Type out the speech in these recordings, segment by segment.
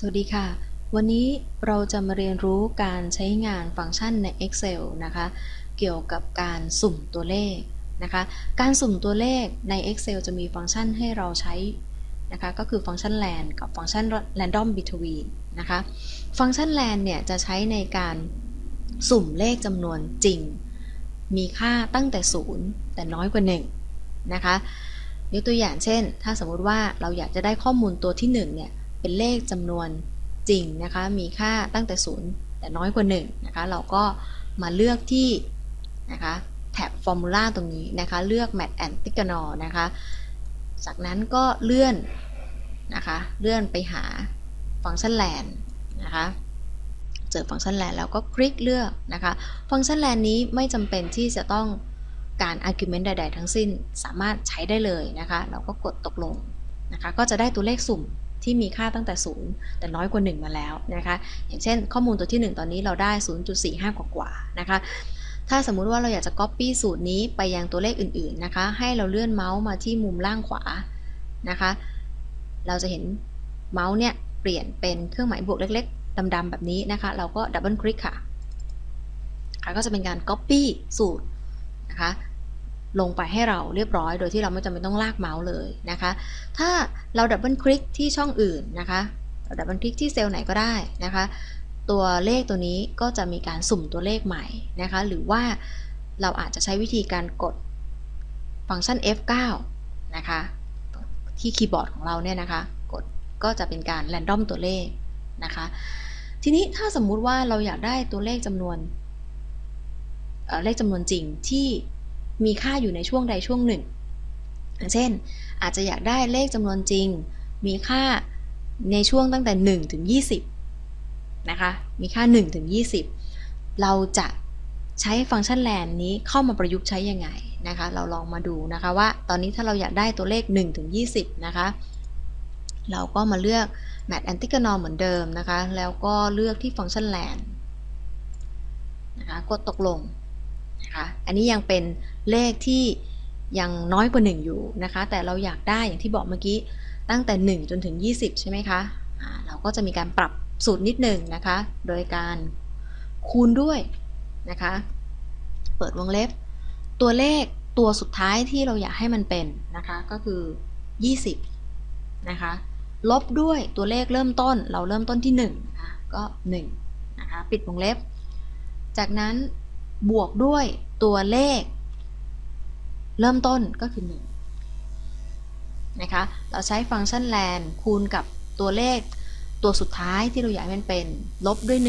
สวัสดีค่ะ วันนี้เราจะมาเรียนรู้การใช้งานฟังก์ชันใน Excel นะคะ เกี่ยวกับการสุ่มตัวเลขนะคะ การสุ่มตัวเลขใน Excel จะมีฟังก์ชันให้เราใช้นะคะ ก็คือฟังก์ชัน land กับฟังก์ชัน random between นะคะ ฟังก์ชัน land เนี่ยจะใช้ในการสุ่มเลขจำนวนจริง มีค่าตั้งแต่ 0 แต่น้อยกว่า 1 นะคะ ยกตัวอย่างเช่น ถ้าสมมติว่าเราอยากจะได้ข้อมูลตัวที่ 1 เนี่ย เป็นเลขจำนวนจริงนะคะ มีค่าตั้งแต่ 0 แต่น้อยกว่า1นะคะ เราก็มาเลือกที่นะคะแท็บ Formula ตรงนี้นะคะ เลือก Math and t i g o n a l นะคะ จากนั้นก็เลื่อนนะคะ เลื่อนไปหาฟังก์ชัน land นะคะ เจอฟังก์ชัน land แล้วก็คลิกเลือกนะคะ ฟังก์ชัน land นี้ไม่จำเป็นที่จะต้องการ argument ใด ๆ ทั้งสิ้น สามารถใช้ได้เลยนะคะ เราก็กดตกลงนะคะ ก็จะได้ตัวเลขสุ่ม ที่มีค่าตั้งแต่ 0 แต่น้อยกว่า 1 มาแล้วนะคะ อย่างเช่นข้อมูลตัวที่ 1 ตอนนี้เราได้ 0.45 กว่าๆนะคะ ถ้าสมมุติว่าเราอยากจะ copy สูตรนี้ไปยังตัวเลขอื่นๆนะคะ ให้เราเลื่อนเมาส์มาที่มุมล่างขวานะคะ เราจะเห็นเมาส์เนี่ยเปลี่ยนเป็นเครื่องหมายบวกเล็กๆดำๆแบบนี้นะคะ เราก็ดับเบิลคลิกค่ะค่ะก็จะเป็นการ copy สูตรนะคะ ลงไปให้เราเรียบร้อย โดยที่เราไม่จำเป็นต้องลากเมาส์เลยนะคะ ถ้าเราดับเบิลคลิกที่ช่องอื่นนะคะเราดับเบิลคลิกที่เซลล์ไหนก็ได้นะคะ ตัวเลขตัวนี้ก็จะมีการสุ่มตัวเลขใหม่นะคะ หรือว่าเราอาจจะใช้วิธีการกดฟังก์ชัน F9 นะคะ ที่คีย์บอร์ดของเราเนี่ยนะคะ กดก็จะเป็นการแรนดอมตัวเลขนะคะ ทีนี้ถ้าสมมุติว่าเราอยากได้ตัวเลขจำนวนเเลขจำนวนจริงที่ มีค่าอยู่ในช่วงใดช่วงหนึ่ง เช่น อาจจะอยากได้เลขจำนวนจริง มีค่าในช่วงตั้งแต่1ถึง20 นะคะ มีค่า1ถึง20 เราจะใช้ฟังก์ชันแลนนี้เข้ามาประยุกต์ใช้ยังไงนะคะ เราลองมาดูนะคะว่าตอนนี้ถ้าเราอยากได้ตัวเลข1ถึง20 นะคะ เราก็มาเลือก Match Antigonal เหมือนเดิมนะคะ แล้วก็เลือกที่ฟังก์ชัน land นะคะ กดตกลง อันนี้ยังเป็นเลขที่ยังน้อยกว่า 1 อยู่นะคะ แต่เราอยากได้อย่างที่บอกเมื่อกี้ตั้งแต่ 1 จนถึง 20 ใช่ไหมคะะเราก็จะมีการปรับสูตรนิดหนึ่งนะคะ โดยการคูณด้วยนะคะ เปิดวงเล็บ ตัวเลขตัวสุดท้ายที่เราอยากให้มันเป็นนะคะก็คือ 20 นะคะ ลบด้วยตัวเลขเริ่มต้นเราเริ่มต้นที่1นะคะก็1นะคะปิดวงเล็บ จากนั้น บวกด้วยตัวเลข เริ่มต้นก็คือ1นะคะ เราใช้ฟังก์ชัน land คูณกับตัวเลขตัวสุดท้ายที่เราอยากให้มันเป็น ลบด้วย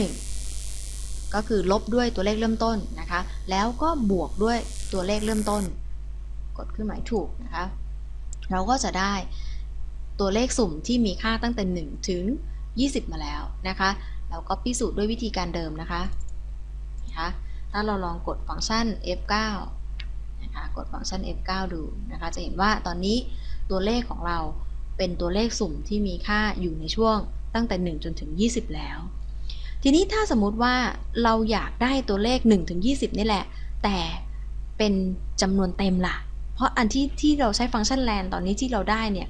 1 ก็คือลบด้วยตัวเลขเริ่มต้นนะคะ แล้วก็บวกด้วยตัวเลขเริ่มต้น กดเครื่องหมายถูกนะคะ เราก็จะได้ตัวเลขสุ่มที่มีค่าตั้งแต่ 1 ถึง 20 มาแล้วนะคะ เราก็พิสูจน์ด้วยวิธีการเดิมนะคะนะคะ ถ้าเราลองกดฟังก์ชัน F9 นะคะกดฟังก์ชัน F9 ดูนะคะจะเห็นว่าตอนนี้ตัวเลขของเราเป็นตัวเลขสุ่มที่มีค่าอยู่ในช่วงตั้งแต่ 1 จนถึง 20 แล้ว ทีนี้ถ้าสมมุติว่าเราอยากได้ตัวเลข 1 ถึง 20 นี่แหละ แต่เป็นจำนวนเต็มล่ะ เพราะอันที่ที่เราใช้ฟังก์ชัน land ตอนนี้ที่เราได้เนี่ย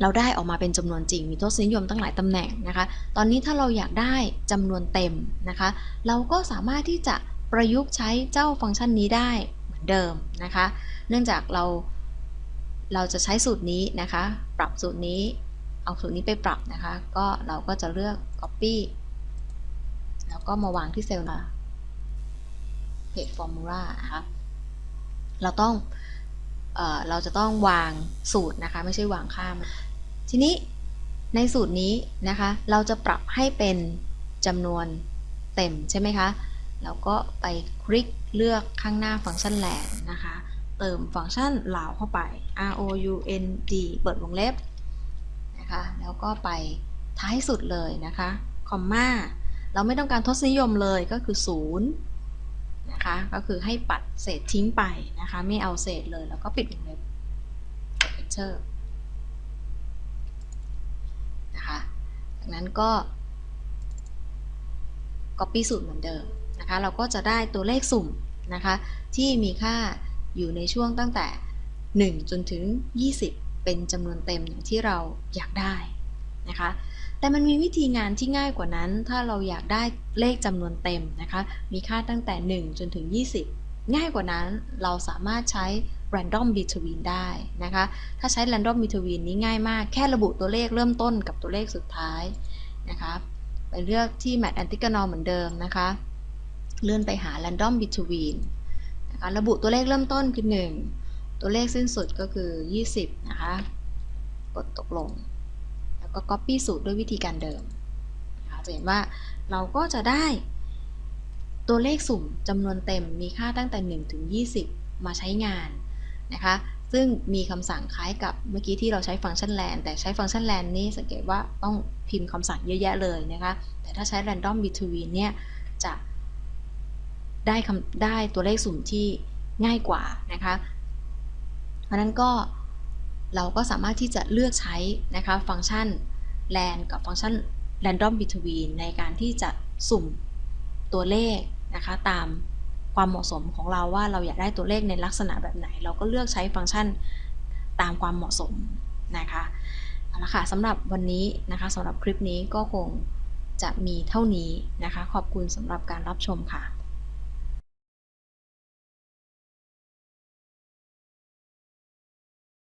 เราได้ออกมาเป็นจำนวนจริง มีทศนิยมตั้งหลายตำแหน่งนะคะ ตอนนี้ถ้าเราอยากได้จำนวนเต็มนะคะ เราก็สามารถที่จะประยุกต์ใช้เจ้าฟังก์ชันนี้ได้เหมือนเดิมนะคะ เนื่องจากเราเราจะใช้สูตรนี้นะคะ ปรับสูตรนี้ เอาสูตรนี้ไปปรับนะคะ ก็เราก็จะเลือก copy แล้วก็มาวางที่เซลล์นะเพจ formula นะคะ เราต้อง เเราจะต้องวางสูตรนะคะ ไม่ใช่วางข้าม ทีนี้ในสูตรนี้นะคะ เราจะปรับให้เป็นจำนวนเต็มใช่ไหมคะเราก็ไปคลิกเลือกข้างหน้าฟังก์ชันแลนนะคะ เติมฟังก์ชันเหล่าเข้าไป r o u n d เปิดวงเล็บนะคะ แล้วก็ไปท้ายสุดเลยนะคะ คอมมา เราไม่ต้องการทศนิยมเลยก็คือ 0 นะคะ ก็คือให้ปัดเศษทิ้งไปนะคะ ไม่เอาเศษเลยแล้วก็ปิดวงเล็บ Enter นะคะจากนั้นก็ Copy สูตรเหมือนเดิมนะคะ เราก็จะได้ตัวเลขสุ่มนะคะ ที่มีค่าอยู่ในช่วงตั้งแต่ 1 จนถึง 20 เป็นจำนวนเต็มอย่างที่เราอยากได้ นะคะ แต่มันมีวิธีงานที่ง่ายกว่านั้น ถ้าเราอยากได้เลขจำนวนเต็มนะคะ มีค่าตั้งแต่ 1 จนถึง 20 ง่ายกว่านั้นเราสามารถใช้ random between ได้นะคะ ถ้าใช้ random between นี้ง่ายมาก แค่ระบุตัวเลขเริ่มต้นกับตัวเลขสุดท้ายนะคะไปเลือกที่ Mat antigonal เหมือนเดิมนะคะ เลื่อนไปหา random between นะคะ ระบุตัวเลขเริ่มต้นคือ 1 ตัวเลขสิ้นสุดก็คือ 20 นะคะ กดตกลง ก็ copy สูตรด้วยวิธีการเดิมนะคะจะเห็นว่าเราก็จะได้ ตัวเลขสุ่มจำนวนเต็มมีค่าตั้งแต่ 1 ถึง 20 มาใช้งานนะคะซึ่งมีคำสั่งคล้ายกับเมื่อกี้ที่เราใช้ฟังก์ชัน land แต่ใช้ฟังก์ชัน land นี้สังเกตว่าต้องพิมพ์คำสั่งเยอะแยะเลยนะคะแต่ถ้าใช้ random between เนี่ยจะได้คำได้ตัวเลขสุ่มที่ง่ายกว่านะคะ เพราะฉะนั้นก็ เราก็สามารถที่จะเลือกใช้นะคะฟังก์ชัน land กับฟังก์ชัน random between ในการที่จะสุ่มตัวเลขนะคะตามความเหมาะสมของเราว่าเราอยากได้ตัวเลขในลักษณะแบบไหน เราก็เลือกใช้ฟังก์ชันตามความเหมาะสมนะคะเอาละค่ะสำหรับวันนี้นะคะสำหรับคลิปนี้ก็คงจะมีเท่านี้นะคะ ขอบคุณสำหรับการรับชมค่ะ